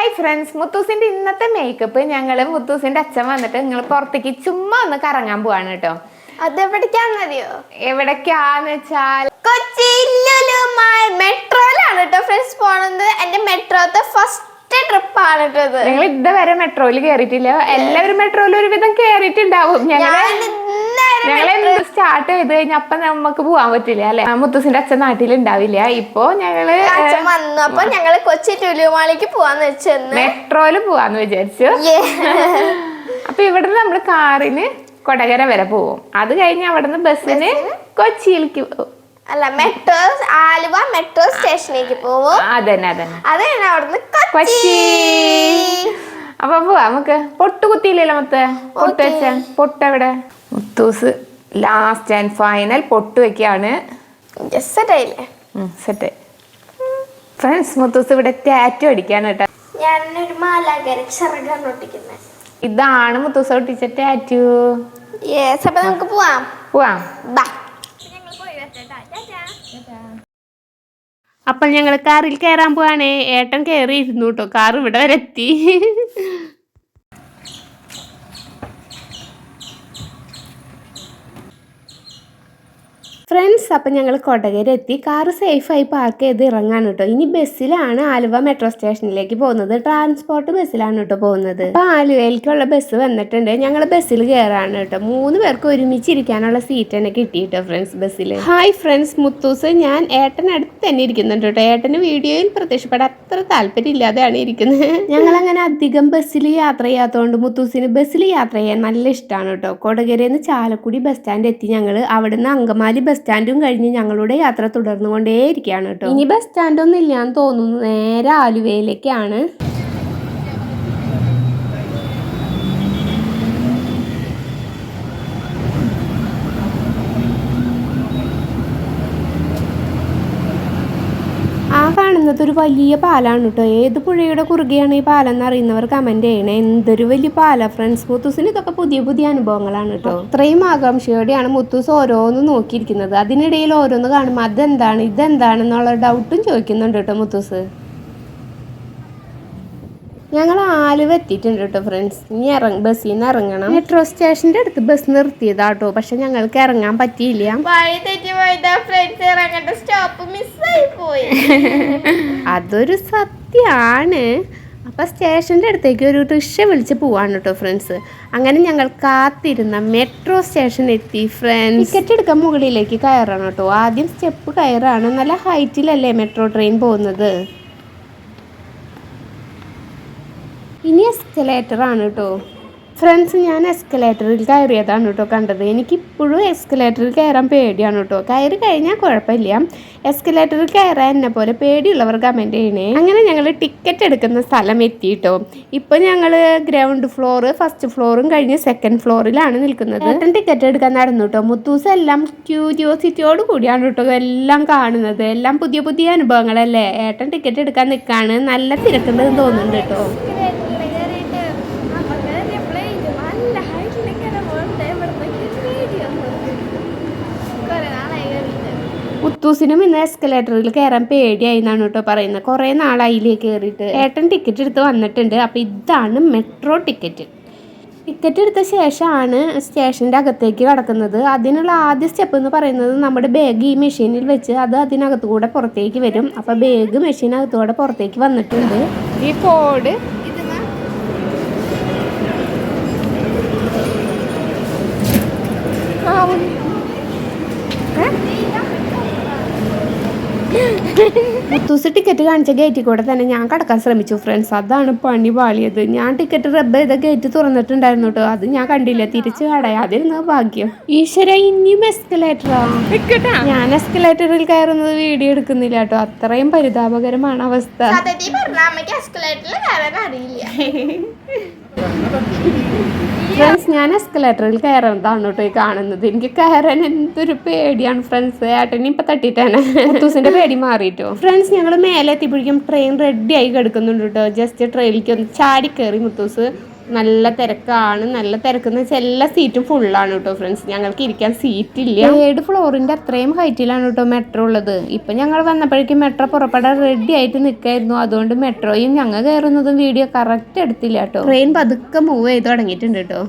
Hi friends മുത്തൂസിന്റെ ഇന്നത്തെ makeup ഞങ്ങൾ മുത്തൂസിന്റെ അച്ഛൻ വന്നിട്ട് നിങ്ങൾ പുറത്തേക്ക് ചുമ്മാ ഒന്ന് കറങ്ങാൻ പോവാണ് കേട്ടോ. അത് എവിടേക്കാന്ന് വെച്ചാൽ കൊച്ചി മെട്രോയിലാണ് കേട്ടോ ഫ്രണ്ട്സ് പോണത്. എന്റെ മെട്രോത്തെ ഫസ്റ്റ് ട്രിപ്പ് ആണ് കേട്ടോ ഇത് ഞങ്ങൾ ഇതുവരെ മെട്രോയിൽ കയറിയിട്ടില്ല എല്ലാവരും മെട്രോയിൽ ഒരുവിധം കയറിയിട്ടുണ്ടാവും ഇന്നേരം ഞങ്ങൾ സ്റ്റാർട്ട് ചെയ്ത് കഴിഞ്ഞ അപ്പൊ നമ്മക്ക് പോവാൻ പറ്റില്ല അല്ലെ? മുത്തൂസിന്റെ അച്ഛൻ നാട്ടിൽ ഉണ്ടാവില്ല ഇപ്പൊ ഞങ്ങൾ വന്നു. അപ്പൊ ഞങ്ങൾ കൊച്ചി ടുലുമാളിക്ക് പോവാന്ന് വെച്ചെന്ന് മെട്രോയിൽ പോവാന്ന് വിചാരിച്ചു. അപ്പൊ ഇവിടുന്ന് നമ്മൾ കാറിന് കൊടകര വരെ പോവും. അത് കഴിഞ്ഞ് അവിടുന്ന് ബസ്സിന് കൊച്ചിയിലേക്ക് പോകും അല്ല മെട്രോ ആലുവ മെട്രോ സ്റ്റേഷനിലേക്ക് പോവും. അതന്നെ അതന്നെ. അത് കഴിഞ്ഞ അവിടുന്ന് കൊച്ചി. അപ്പൊ പോവാ നമുക്ക്. പൊട്ടുകുത്തിയില്ലേ കുത്തിയില്ലല്ലോ മൊത്തം? പൊട്ട് വെച്ച പൊട്ട് മുത്തൂസ് ലാസ്റ്റ് ആൻഡ് ഫൈനൽ പൊട്ട് വയ്ക്കുകയാണ് ഫ്രണ്ട്സ് മുത്തൂസ് ഇവിടെ ടാറ്റു അടിക്കാണ് കേട്ടോ. ഞാനൊരു മാലാകര ചിറകാണ് ഒട്ടിക്കുന്നത് ഇതാണ് മുത്തൂസ് ഒട്ടിച്ച ടാറ്റു യെസ് അപ്പൊ നമുക്ക് പോവാം. പോവാം. ബാ. അപ്പോൾ ഞങ്ങൾ കാറിൽ കയറാൻ പോവാണേ. ഏട്ടൻ കയറിയിരുന്നു കേട്ടോ. കാർ ഇവിടെ വരെ എത്തി. ഫ്രണ്ട്സ് അപ്പം ഞങ്ങൾ കൊടകര എത്തി കാറ് സേഫായി പാർക്ക് ചെയ്ത് ഇറങ്ങാൻ കേട്ടോ ഇനി ബസ്സിലാണ് ആലുവ മെട്രോ സ്റ്റേഷനിലേക്ക് പോകുന്നത്. ട്രാൻസ്പോർട്ട് ബസ്സിലാണ് കേട്ടോ പോകുന്നത്. അപ്പോൾ ആലുവയിലേക്കുള്ള ബസ് വന്നിട്ടുണ്ട്. ഞങ്ങൾ ബസ്സിൽ കയറാണ് കേട്ടോ മൂന്ന് പേർക്ക് ഒരുമിച്ച് ഇരിക്കാനുള്ള സീറ്റ് തന്നെ കിട്ടി കേട്ടോ ഫ്രണ്ട്സ് ബസ്സിൽ ഹായ് ഫ്രണ്ട്സ് മുത്തൂസ്. ഞാൻ ഏട്ടനടുത്ത് തന്നെ ഇരിക്കുന്നുണ്ട് കേട്ടോ ഏട്ടന് വീഡിയോയിൽ പ്രത്യക്ഷപ്പെടാൻ അത്ര താല്പര്യമില്ലാതെയാണ് ഇരിക്കുന്നത്. ഞങ്ങൾ അങ്ങനെ അധികം ബസ്സിൽ യാത്ര ചെയ്യാത്തതുകൊണ്ട് മുത്തൂസിന് ബസ്സിൽ യാത്ര ചെയ്യാൻ നല്ല ഇഷ്ടമാണ് കേട്ടോ കൊടകരയിൽ നിന്ന് ചാലക്കുടി ബസ് സ്റ്റാൻഡ് എത്തി ഞങ്ങൾ അവിടുന്ന് അങ്കമാലി ബസ് സ്റ്റാൻഡും കഴിഞ്ഞ് ഞങ്ങളുടെ യാത്ര തുടർന്നുകൊണ്ടേയിരിക്കുകയാണ് കേട്ടോ. ഇനി ബസ് സ്റ്റാൻഡൊന്നും ഇല്ലാന്ന് തോന്നുന്നു. നേരെ ആലുവയിലേക്കാണ്. കാണുന്നത് ഒരു വലിയ പാലാണ് കേട്ടോ ഏത് പുഴയുടെ കുറുകെയാണ് ഈ പാലം എന്ന് അറിയുന്നവർ കമന്റ് ചെയ്യണേ. എന്തൊരു വലിയ പാല ഫ്രണ്ട്സ് മുത്തൂസിന് ഇതൊക്കെ പുതിയ പുതിയ അനുഭവങ്ങളാണ് കേട്ടോ അത്രയും ആകാംക്ഷയോടെയാണ് മുത്തൂസ് ഓരോന്ന് നോക്കിയിരിക്കുന്നത്. അതിനിടയിൽ ഓരോന്ന് കാണുമ്പോൾ അതെന്താണ് ഇതെന്താണെന്നുള്ള ഡൗട്ടും ചോദിക്കുന്നുണ്ട് കേട്ടോ മുത്തൂസ്. ഞങ്ങൾ ആലുവ എത്തിയിട്ടുണ്ട് കേട്ടോ ഫ്രണ്ട്സ് ഇനി ഇറങ്ങ ബസ്സിൽ നിന്ന് ഇറങ്ങണം മെട്രോ സ്റ്റേഷന്റെ അടുത്ത് ബസ് നിർത്തിയതാട്ടോ. പക്ഷെ ഞങ്ങൾക്ക് ഇറങ്ങാൻ പറ്റിയില്ല. വഴി തെറ്റി പോയതാ ഫ്രണ്ട്സ് ഇറങ്ങേണ്ട സ്റ്റോപ്പ് മിസ്സായി പോയി. അതൊരു സത്യമാണ് അപ്പം സ്റ്റേഷന്റെ അടുത്തേക്ക് ഒരു റിക്ഷ വിളിച്ച് പോവാണ് കേട്ടോ ഫ്രണ്ട്സ് അങ്ങനെ ഞങ്ങൾ കാത്തിരുന്ന മെട്രോ സ്റ്റേഷൻ എത്തി ഫ്രണ്ട്സ് ടിക്കറ്റ് എടുക്കാൻ മുകളിലേക്ക് കയറണം കേട്ടോ ആദ്യം സ്റ്റെപ്പ് കയറാണ്. നല്ല ഹൈറ്റിലല്ലേ മെട്രോ ട്രെയിൻ പോകുന്നത്? ഇനി എസ്കലേറ്റർ ആണ് കേട്ടോ ഫ്രണ്ട്സ് ഞാൻ എസ്കലേറ്ററിൽ കയറിയതാണ് കേട്ടോ കണ്ടത്. എനിക്കിപ്പോഴും എസ്കലേറ്ററിൽ കയറാൻ പേടിയാണ് കേട്ടോ കയറി കഴിഞ്ഞാൽ കുഴപ്പമില്ല. എസ്കലേറ്ററിൽ കയറാൻ എന്നെ പോലെ പേടിയുള്ളവർ കമന്റ് ചെയ്യണേ. അങ്ങനെ ഞങ്ങൾ ടിക്കറ്റ് എടുക്കുന്ന സ്ഥലം എത്തി കേട്ടോ ഇപ്പോൾ ഞങ്ങൾ ഗ്രൗണ്ട് ഫ്ലോർ ഫസ്റ്റ് ഫ്ലോറും കഴിഞ്ഞ് സെക്കൻഡ് ഫ്ലോറിലാണ് നിൽക്കുന്നത്. ഏട്ടൻ ടിക്കറ്റ് എടുക്കാൻ നടന്നു കേട്ടോ മുത്തൂസ് എല്ലാം ക്യൂരിയോസിറ്റിയോട് കൂടിയാണ് കേട്ടോ എല്ലാം കാണുന്നത്. എല്ലാം പുതിയ പുതിയ അനുഭവങ്ങളല്ലേ? ഏട്ടൻ ടിക്കറ്റ് എടുക്കാൻ നിൽക്കാണ് നല്ല തിരക്കുണ്ടെന്ന് തോന്നുന്നുണ്ട് കേട്ടോ മുത്തൂസിനും ഇന്ന് എസ്കലേറ്ററിൽ കയറാൻ പേടിയായി എന്നാണ് കേട്ടോ പറയുന്നത്. കുറേ നാളായില്ലേ കയറിയിട്ട് ഏട്ടൻ ടിക്കറ്റ് എടുത്ത് വന്നിട്ടുണ്ട്. അപ്പോൾ ഇതാണ് മെട്രോ ടിക്കറ്റ് ടിക്കറ്റ് എടുത്ത ശേഷമാണ് സ്റ്റേഷന്റെ അകത്തേക്ക് കടക്കുന്നത്. അതിനുള്ള ആദ്യ സ്റ്റെപ്പ് എന്ന് പറയുന്നത് നമ്മുടെ ബാഗ് ഈ മെഷീനിൽ വെച്ച് അത് അതിനകത്തുകൂടെ പുറത്തേക്ക് വരും. അപ്പോൾ ബാഗ് മെഷീനകത്തുകൂടെ പുറത്തേക്ക് വന്നിട്ടുണ്ട്. ഈ കോഡ് മുത്തൂസ് ടിക്കറ്റ് കാണിച്ച ഗേറ്റിൽ കൂടെ തന്നെ ഞാൻ കടക്കാൻ ശ്രമിച്ചു ഫ്രണ്ട്സ് അതാണ് പണി പാളിയത്. ഞാൻ ടിക്കറ്റ് റബ്ബ് ചെയ്ത ഗേറ്റ് തുറന്നിട്ടുണ്ടായിരുന്നു കേട്ടോ അത് ഞാൻ കണ്ടില്ല. തിരിച്ചു കടയാതിരുന്ന ഭാഗ്യം. ഈശ്വര ഇനിയും എസ്കലേറ്ററാ ഞാൻ എസ്കലേറ്ററിൽ കയറുന്നത് വീഡിയോ എടുക്കുന്നില്ല കേട്ടോ അത്രയും പരിതാപകരമാണ് അവസ്ഥ. എസ്കലേറ്ററിൽ കയറാൻ അറിയില്ല. ഫ്രണ്ട്സ് ഞാൻ എസ്കലേറ്ററിൽ കയറുന്നതാണ് കേട്ടോ ഈ കാണുന്നത്. എനിക്ക് കയറാൻ എന്തൊരു പേടിയാണ് ഫ്രണ്ട്സ് ഏട്ടനെ ഇപ്പൊ തട്ടിട്ടാണ് മുത്തൂസിന്റെ പേടി മാറിയിട്ടോ? ഫ്രണ്ട്സ് ഞങ്ങൾ മേലെ എത്തിയപ്പോഴേക്കും ട്രെയിൻ റെഡി ആയി കിടക്കുന്നുണ്ട് കേട്ടോ. ജസ്റ്റ് ട്രെയിനിലേക്ക് ഒന്ന് ചാടി കയറി മുത്തൂസ്. നല്ല തിരക്കാണ്. നല്ല തിരക്കെന്ന് വെച്ചാൽ എല്ലാ സീറ്റും ഫുള്ളാണ് കേട്ടോ ഫ്രണ്ട്സ് ഞങ്ങൾക്ക് ഇരിക്കാൻ സീറ്റ് ഇല്ല. ഏഴ് ഫ്ലോറിന്റെ അത്രയും ഹൈറ്റിലാണ് കേട്ടോ മെട്രോ ഉള്ളത്. ഇപ്പൊ ഞങ്ങൾ വന്നപ്പോഴേക്കും മെട്രോ പുറപ്പെടാൻ റെഡി ആയിട്ട് നിൽക്കായിരുന്നു അതുകൊണ്ട് മെട്രോയും ഞങ്ങൾ കയറുന്നതും വീഡിയോ കറക്റ്റ് എടുത്തില്ല കേട്ടോ ട്രെയിൻ പതുക്കെ മൂവ് ചെയ്ത് തുടങ്ങിയിട്ടുണ്ട് കേട്ടോ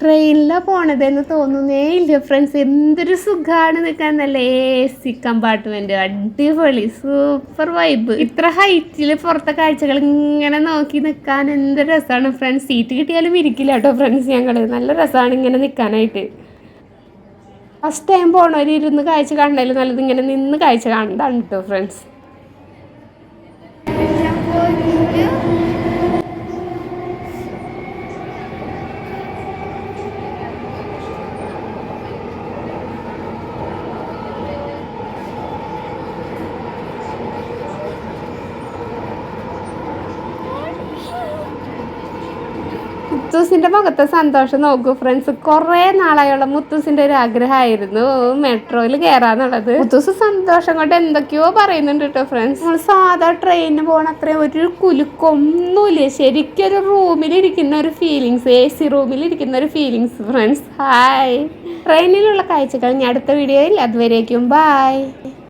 ട്രെയിനിലാണ് പോണതെന്ന് തോന്നുന്നേ ഇല്ല ഫ്രണ്ട്സ് എന്തൊരു സുഖമാണ് നിൽക്കാൻ നല്ല എ സി കമ്പാർട്ട്മെന്റ് അടിപൊളി. സൂപ്പർ വൈബ് ഇത്ര ഹൈറ്റിൽ പുറത്തെ കാഴ്ചകൾ ഇങ്ങനെ നോക്കി നിൽക്കാൻ എന്ത് രസമാണ് ഫ്രണ്ട്സ് സീറ്റ് കിട്ടിയാലും ഇരിക്കില്ല കേട്ടോ ഫ്രണ്ട്സ് ഞങ്ങൾ നല്ല രസമാണ് ഇങ്ങനെ നിൽക്കാനായിട്ട് ഫസ്റ്റ് ടൈം പോണവർ ഇരുന്ന് കാഴ്ച കാണണേലും നല്ലത് ഇങ്ങനെ നിന്ന് കാഴ്ച കാണണ്ടാണ് കേട്ടോ ഫ്രണ്ട്സ് മുത്തൂസിന്റെ മുഖത്തെ സന്തോഷം നോക്കൂ ഫ്രണ്ട്സ് കുറേ നാളായുള്ള മുത്തൂസിന്റെ ഒരു ആഗ്രഹമായിരുന്നു മെട്രോയിൽ കയറാന്നുള്ളത് മുത്തൂസ് സന്തോഷം കൊണ്ട് എന്തൊക്കെയോ പറയുന്നുണ്ട് കേട്ടോ ഫ്രണ്ട്സ് നമ്മൾ സാധാ ട്രെയിനിന് പോകണ അത്രയും ഒരു കുലുക്കൊന്നുമില്ല. ശരിക്കും ഒരു റൂമിൽ ഇരിക്കുന്ന ഒരു ഫീലിങ്സ് എ സി റൂമിലിരിക്കുന്ന ഒരു ഫീലിങ്സ് ഫ്രണ്ട്സ് ഹായ് ട്രെയിനിലുള്ള കാഴ്ചകൾ ഞാൻ അടുത്ത വീഡിയോയിൽ അതുവരേക്കും ബായ്